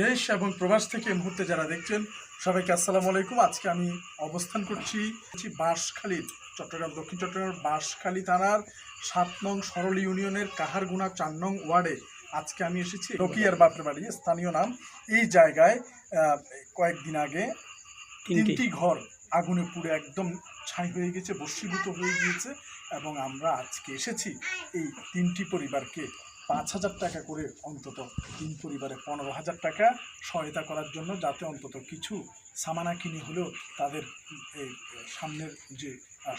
দেশ এবং প্রবাস থেকে এই মুহূর্তে যারা দেখছেন সবাইকে আসসালামু আলাইকুম। আজকে আমি অবস্থান করছি হচ্ছি বাঁশখালী চট্টগ্রাম দক্ষিণ চট্টগ্রাম বাঁশখালী থানার সাত নং সরল ইউনিয়নের কাহারগুনা চার নং ওয়ার্ডে। আজকে আমি এসেছি রকিয়ার বাপের বাড়ি স্থানীয় নাম। এই জায়গায় কয়েকদিন আগে তিনটি। ঘর আগুনে পুড়ে একদম ছাই হয়ে গেছে বস্মীভূত হয়ে গিয়েছে এবং আমরা আজকে এসেছি এই তিনটি পরিবারকে পাঁচ হাজার টাকা করে অন্তত তিন পরিবারে পনেরো হাজার টাকা সহায়তা করার জন্য যাতে অন্তত কিছু সামানা কিনে হলেও তাদের সামনের যে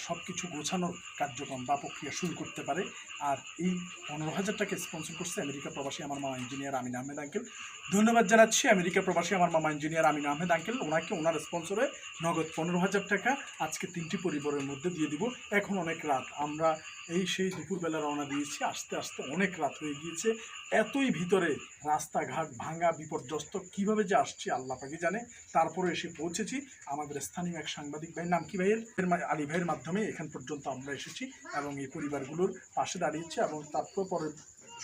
সব কিছু গোছানোর কার্যক্রম বা প্রক্রিয়া শুরু করতে পারে। আর এই পনেরো হাজার টাকা স্পন্সর করছে আমেরিকা প্রবাসী আমার মামা ইঞ্জিনিয়ার আমিন আহমেদ আঙ্কেল ধন্যবাদ জানাচ্ছি আমেরিকা প্রবাসী আমার মামা ইঞ্জিনিয়ার আমিন আহমেদ আঙ্কেল ওনাকে, ওনার স্পন্সরে নগদ পনেরো হাজার টাকা আজকে তিনটি পরিবারের মধ্যে দিয়ে দিব। এখন অনেক রাত। আমরা এই সেই দুপুরবেলা রওনা দিয়েছি। আস্তে আস্তে অনেক রাত হয়ে গিয়েছে। এতই ভিতরে রাস্তাঘাট ভাঙা, বিপর্যস্ত, কীভাবে যে আসছি আল্লাহ পাকি জানে। তারপরে এসে পৌঁছেছি। আমাদের স্থানীয় এক সাংবাদিক ভাইয়ের নাম কি ভাইয়ের? আলী ভাইয়ের মাধ্যমে এখান পর্যন্ত আমরা এসেছি এবং এই পরিবারগুলোর পাশে দাঁড়িয়েছি এবং তারপর পরে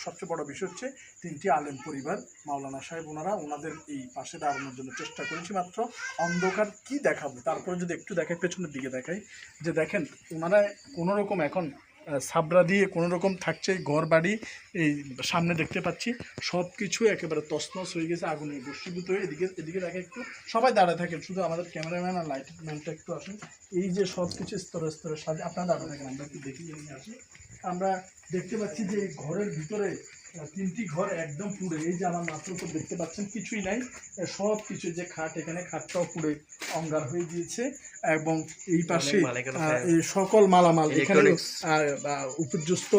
সবচেয়ে বড় বিষয় হচ্ছে তিনটি আলেম পরিবার। মাওলানা সাহেব ওনারা ওনাদের এই পাশে দাঁড়ানোর জন্য চেষ্টা করেছি, মাত্র অন্ধকার কি দেখাবো? তারপরে যদি একটু দেখাই, পেছনের দিকে দেখাই, যে দেখেন, ওনারা কোনোরকম এখন সাবরা দিয়ে কোনো রকম থাকছে, ঘর বাড়ি, এই সামনে দেখতে পাচ্ছি সব কিছু একেবারে তসনস হয়ে গেছে, আগুনে বস্তুভূত হয়ে এদিকে এদিকে দেখে একটু, সবাই দাঁড়ায় থাকেন, শুধু আমাদের ক্যামেরাম্যান আর লাইট ম্যানটা একটু আসেন। এই যে সব কিছু স্তরে স্তরে সাজে, আপনারা দাঁড়ায় থাকেন, আমরা একটু দেখি আসি। আমরা দেখতে পাচ্ছি যে এই ঘরের ভিতরে তিনটি ঘর একদম পুড়ে এই যে আমার মাত্র উপর দেখতে পাচ্ছেন কিছুই নাই। সব কিছু যে খাট এখানে খাটটাও পুড়ে অঙ্গার হয়ে গিয়েছে এবং এই পাশে সকল মালামাল এখানে উপর্যস্ত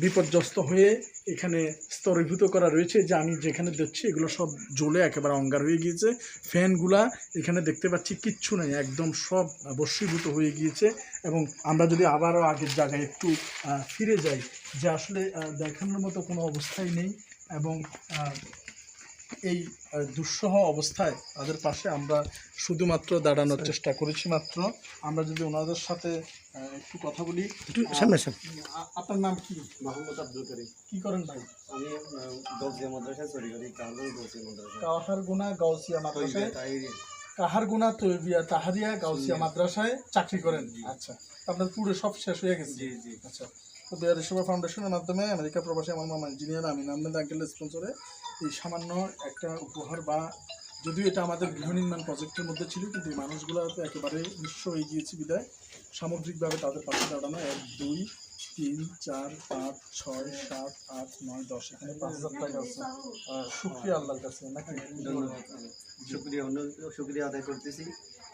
বিপর্যস্ত হয়ে এখানে স্তরীভূত করা রয়েছে যে আমি যেখানে দেখছি এগুলো সব জ্বলে একেবারে অঙ্গার হয়ে গিয়েছে। ফ্যানগুলা এখানে দেখতে পাচ্ছি কিচ্ছু নেই, একদম সব বস্মীভূত হয়ে গিয়েছে। এবং আমরা যদি আবারও আগের জায়গায় একটু ফিরে যাই, যে আসলে দেখানোর মতো কোনো অবস্থাই নেই। এবং এই দুঃসহ অবস্থায় তাদের পাশে আমরা শুধুমাত্র দাঁড়ানোর চেষ্টা করেছি মাত্র। আমরা যদি ওনাদের সাথে একটু কথা বলি সামনে আপনার নাম কি? মোহাম্মদ আব্দুল করিম। কি করেন ভাই? আমি গলজিয়া মাদ্রাসায় চুরি করি কাহার গুনা গাউসিয়া মাদ্রাসায়? কাহার গুনা তৈবিয়া তাহারিয়া গাউসিয়া মাদ্রাসায় চাকরি করেন? আচ্ছা আপনার পুরো সব শেষ হয়ে গেছে? জি জি। আচ্ছা তো বিহারি ফাউন্ডেশনের মাধ্যমে আমেরিকা প্রবাসী আমার মামা ইঞ্জিনিয়ার আমিন আহমেদ আঙ্কেলের স্পন্সরে এই সামান্য একটা উপহার বা যদিও এটা আমাদের গৃহ নির্মাণ প্রজেক্টের মধ্যে ছিল কিন্তু এই মানুষগুলো তো একেবারে নিঃস্ব হয়ে গিয়েছে বিদায়। সামগ্রিকভাবে তাদের পাশে দাঁড়ানো এক দুই তিন চার পাঁচ ছয় সাত আট নয় দশ এখানে পাঁচ হাজার টাকা আছে। শুক্রিয়া আল্লাহর কাছে নাকি? ধন্যবাদ। শুক্রিয়া অন্য- শুক্রিয়া আদায় করতেছি।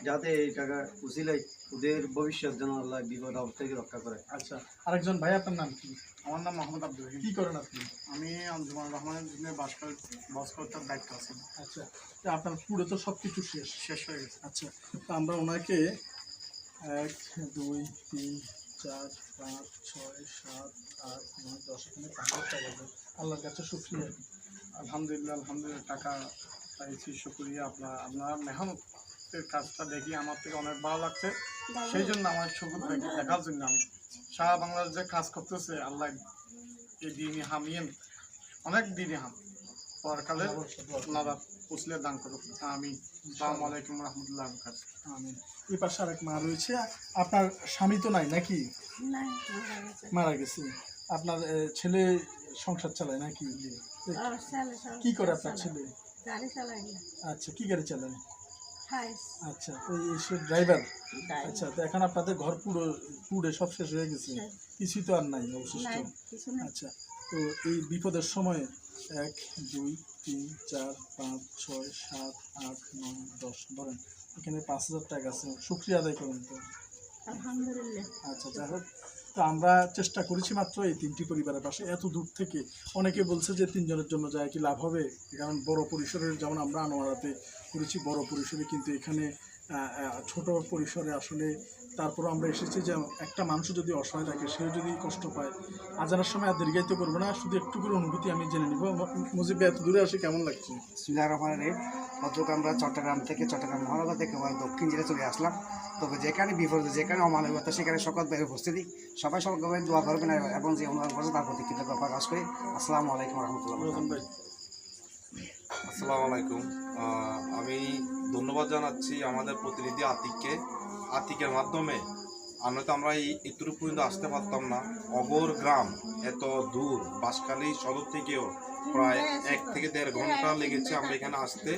যাতে এই টাকা উচিলাই ওদের ভবিষ্যৎ যেন আল্লাহ বিপদ আপদ থেকে রক্ষা করে। আচ্ছা আরেকজন ভাই আপনার নাম কি? আমার নাম মোহাম্মদ আব্দুল রহিম কি করেন আপনি? আমি আঞ্জুমান রহমানের জন্য বাস কর বাস করতার দায়িত্ব আছে। আচ্ছা তো আপনার পুরো তো সব কিছু শেষ। শেষ হয়ে গেছে। আচ্ছা তো আমরা ওনাকে এক দুই তিন চার পাঁচ ছয় সাত আট নয় দশ এখানে পাঁচ হাজার টাকা আল্লাহর কাছে সুক্রিয়া আলহামদুলিল্লাহ আলহামদুলিল্লাহ টাকা পাইছি শুক্রিয়া। আপনার আপনার মেহনতের কাজটা দেখি আমার থেকে অনেক ভালো লাগছে। সেই জন্য আমার দেখে- দেখার জন্য আমি। সারা বাংলাদেশ যে কাজ করতেছে আল্লাহ এই দিনই হামিয়েন। অনেক দিনই হাম। পরকালে আপনারা পুষলে দান করুক। আমি আসসালামু আলাইকুম রহমতুল্লাহ আমি এই পাশে আরেক মা রয়েছে। আপনার স্বামী তো নাই নাকি? মারা গেছে। আপনার ছেলে সংসার চালায় নাকি? কি করে আপনার ছেলে? আচ্ছা কি গাড়ি চালায়? আচ্ছা তো এই সে ড্রাইভার আচ্ছা তো এখন আপনাদের ঘর পুরো পুড়ে সব শেষ হয়ে গেছে? কিছুই তো আর নাই অবশিষ্ট? আচ্ছা তো এই বিপদের সময় এক দুই তিন চার পাঁচ ছয় সাত আট নয় দশ ধরেন এখানে পাঁচ হাজার টাকা আছে। শুক্রিয়া আদায় করেন তো। আলহামদুলিল্লাহ। আচ্ছা যাই হোক। তো আমরা চেষ্টা করেছি মাত্র এই তিনটি পরিবারের পাশে। এত দূর থেকে অনেকে বলছে যে তিনজনের জন্য যায় কি লাভ হবে? কারণ বড় পরিসরের যেমন আমরা আনোয়ারাতে করেছি, বড় পরিসরে কিন্তু এখানে ছোট পরিসরে আসলে তারপর আমরা এসেছি যে একটা মানুষ যদি অসহায় থাকে, সেও যদি কষ্ট পায়, আজানের সময় আর দীর্ঘায়িত করব না। শুধু একটু করে অনুভূতি আমি জেনে নিব। মুজিব এত দূরে আসে কেমন লাগছে? অতটুকু আমরা চট্টগ্রাম থেকে চট্টগ্রাম মহানগর থেকে দক্ষিণ জেলায় চলে আসলাম। তবে যেখানে বিপদ যেখানে অমানবতা সেখানে সকল ভাইয়ের উপস্থিতি। সবাই সকলভাবে দোয়া করবেন এবং যে অনুদান করছে তার প্রতি কৃতজ্ঞতা প্রকাশ করি। আসসালামু আলাইকুম রহমতুল্লাহ আসসালামু আলাইকুম। আমি ধন্যবাদ জানাচ্ছি আমাদের প্রতিনিধি আতিককে। আতিকের মাধ্যমে আমরা তো আমরা এই এতটুকু পর্যন্ত আসতে পারতাম না। অগর গ্রাম এত দূর, বাঁশখালী সদর থেকেও প্রায় এক থেকে দেড় ঘণ্টা লেগেছে আমরা এখানে আসতে।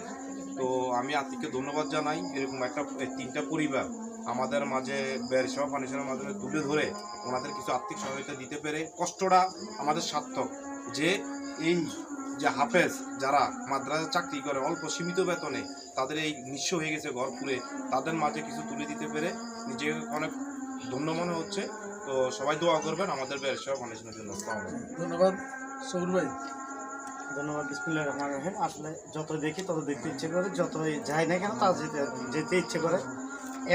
তো আমি আতিককে ধন্যবাদ জানাই। এরকম একটা তিনটা পরিবার আমাদের মাঝে বেরসভা ফাউন্ডেশনের মাধ্যমে তুলে ধরে ওনাদের কিছু আর্থিক সহায়তা দিতে পেরে কষ্টটা আমাদের সার্থক। যে এই যে হাফেজ যারা মাদ্রাসা চাকরি করে, অল্প সীমিত বেতনে তাদের এই নিঃস্ব হয়ে গেছে ঘর পুরে তাদের মাঝে কিছু তুলে দিতে পেরে নিজেকে অনেক ধন্য মনে হচ্ছে। তো সবাই দোয়া করবেন আমাদের ব্যবসা ফাউন্ডেশনের জন্য। ধন্যবাদ সৌর ভাই। ধন্যবাদ বিসমুল্লাহ রহমান রহিম। আসলে যত দেখি তত দেখতে ইচ্ছে করে যতই যাই না কেন তা যেতে যেতে ইচ্ছে করে।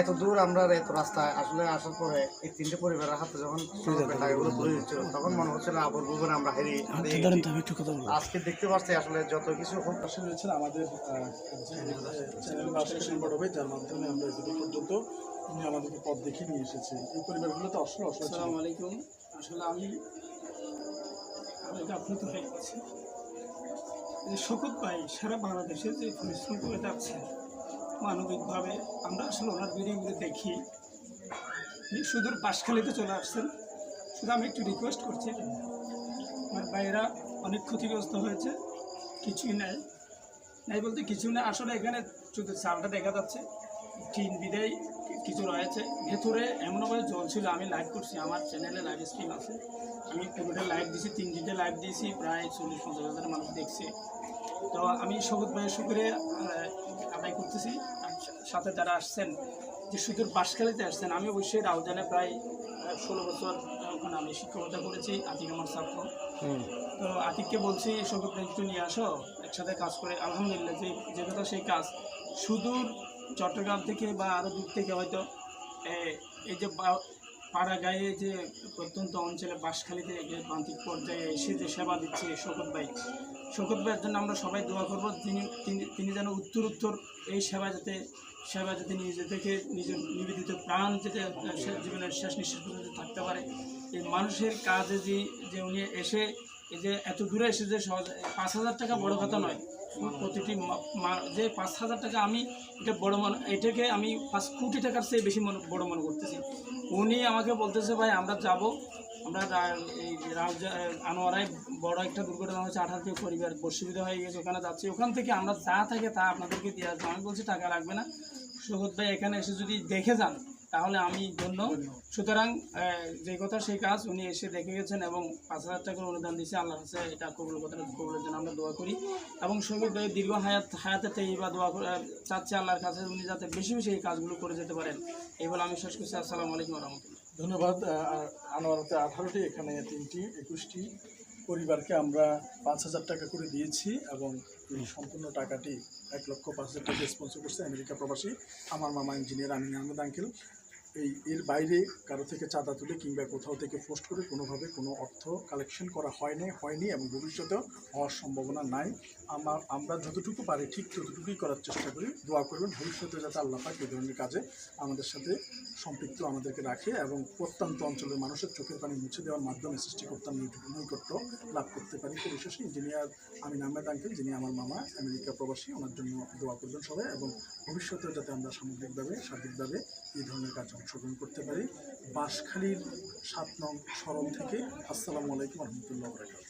এত দূর আমরা এত রাস্তায় আসলে আসার পরে এই তিনটে পরিবারের হাতে যখন টাকাগুলো তুলে দিচ্ছিল তখন মনে হচ্ছিল আবর বুবন আমরা হারিয়ে হারিয়ে আজকে দেখতে পাচ্ছি আসলে যত কিছু হোক রয়েছেন আমাদের চ্যানেল যার মাধ্যমে আমরা এতদূর পর্যন্ত উনি আমাদেরকে পথ দেখিয়ে নিয়ে এসেছে। এই পরিবারগুলো তো আসলে আসসালামু আলাইকুম। আসলে আমি আমি এটা আপ্লুত হয়ে গেছি যে শকুত ভাই সারা বাংলাদেশে যে পরিশ্রম করে যাচ্ছে মানবিকভাবে আমরা আসলে ওনার ভিডিওগুলো দেখি। উনি সুদূর পাশখালিতে চলে আসছেন। শুধু আমি একটু রিকোয়েস্ট করছি, আমার ভাইয়েরা অনেক ক্ষতিগ্রস্ত হয়েছে, কিছুই নাই। নাই বলতে কিছু না, আসলে এখানে শুধু চালটা দেখা যাচ্ছে, টিন বিদেয় কিছু রয়েছে। ভেতরে এমনভাবে জল ছিল আমি লাইভ করছি, আমার চ্যানেলে লাইভ স্ট্রিম আছে। আমি পুরোটা লাইভ দিয়েছি তিন দিনটা লাইভ দিয়েছি, প্রায় চল্লিশ পঞ্চাশ হাজার মানুষ দেখছে। তো আমি সবুজ ভাইয়ের শুক্রে আদায় করতেছি। সাথে যারা আসছেন যে সুদূর বাসখালিতে আসছেন আমি অবশ্যই রাউজানে প্রায় ষোলো বছর ওখানে আমি শিক্ষকতা করেছি আতিক আমার ছাত্র। তো আতিককে বলছি সবুজ ভাই একটু নিয়ে আসো একসাথে কাজ করে। আলহামদুলিল্লাহ যে যে কথা সেই কাজ সুদূর চট্টগ্রাম থেকে বা আরও দূর থেকে হয়তো এই যে বা- পাড়া গায়ে যে প্রত্যন্ত অঞ্চলে বাঁশখালীতে প্রান্তিক পর্যায়ে এসে যে সেবা দিচ্ছে শকত ভাই, শকত ভাইয়ের জন্য আমরা সবাই দোয়া করব তিনি তিনি যেন উত্তর উত্তর এই সেবা যাতে সেবা যাতে নিজে থেকে নিজের নিবেদিত প্রাণ যাতে জীবনের শেষ নিঃশ্বাস পর্যন্ত থাকতে পারে। এই মানুষের কাজে যে যে উনি এসে, এই যে এত দূরে এসে যে পাঁচ হাজার টাকা বড় কথা নয় প্রতিটি যে পাঁচ হাজার টাকা আমি, এটা বড় মনে, এটাকে আমি পাঁচ কোটি টাকার চেয়ে বেশি মনে, বড় মনে করতেছি। উনি আমাকে বলতেছে, ভাই, আমরা যাব। আমরা এই আনোয়ারায় বড় একটা দুর্ঘটনা হয়েছে আঠারোটি পরিবার বসুবিধা হয়ে গেছে, ওখানে যাচ্ছি। ওখান থেকে আমরা যা থাকে তা আপনাদেরকে দিয়ে আসব। আমি বলছি, টাকা লাগবে না। সৈকত ভাই এখানে এসে যদি দেখে যান তাহলে আমি ধন্য। সুতরাং যে কথা সেই কাজ উনি এসে দেখে গেছেন এবং পাঁচ হাজার টাকার অনুদান দিয়েছে। আল্লাহ কাছে এটা কবুল কথা কবুলের জন্য আমরা দোয়া করি। এবং সৈকত দীর্ঘ হায়াত হায়াতে তেই বা দোয়া চাচ্ছি আল্লাহর কাছে উনি যাতে বেশি বেশি এই কাজগুলো করে যেতে পারেন। এই বলে আমি শেষ করছি। আসসালামু আলাইকুম রহমতুল্লাহ। ধন্যবাদ। আনোয়ারতে আঠারোটি, এখানে তিনটি, একুশটি। পরিবারকে আমরা পাঁচ হাজার টাকা করে দিয়েছি এবং এই সম্পূর্ণ টাকাটি এক লক্ষ পাঁচ হাজার টাকা স্পন্সর করছে আমেরিকা প্রবাসী। আমার মামা ইঞ্জিনিয়ার আমিন আহমেদ আঙ্কেল এই এর বাইরে কারও থেকে চাঁদা তুলে কিংবা কোথাও থেকে পোস্ট করে কোনোভাবে কোনো অর্থ কালেকশন করা হয়নি হয়নি এবং ভবিষ্যতেও হওয়ার সম্ভাবনা নাই। আমার আমরা যতটুকু পারি ঠিক ততটুকুই করার চেষ্টা করি। দোয়া করবেন, ভবিষ্যতে যাতে আল্লাহ পাক এই ধরনের কাজে আমাদের সাথে সম্পৃক্ত আমাদেরকে রাখে এবং প্রত্যন্ত অঞ্চলের মানুষের চোখের পানি মুছে দেওয়ার মাধ্যমে সৃষ্টিকর্তার নৈতিক নৈকট্য লাভ করতে পারি। পরিশেষে ইঞ্জিনিয়ার আমিন আহমেদ আঙ্কেল, যিনি আমার মামা, আমেরিকা প্রবাসী, ওনার জন্য দোয়া করবেন সবাই এবং ভবিষ্যতেও যাতে আমরা সামগ্রিকভাবে, সার্বিকভাবে এই ধরনের কাজে অংশগ্রহণ করতে পারি বাঁশখালীর সাত নং সরল থেকে আসসালামু আলাইকুম রহমতুল্লাহ বরকাত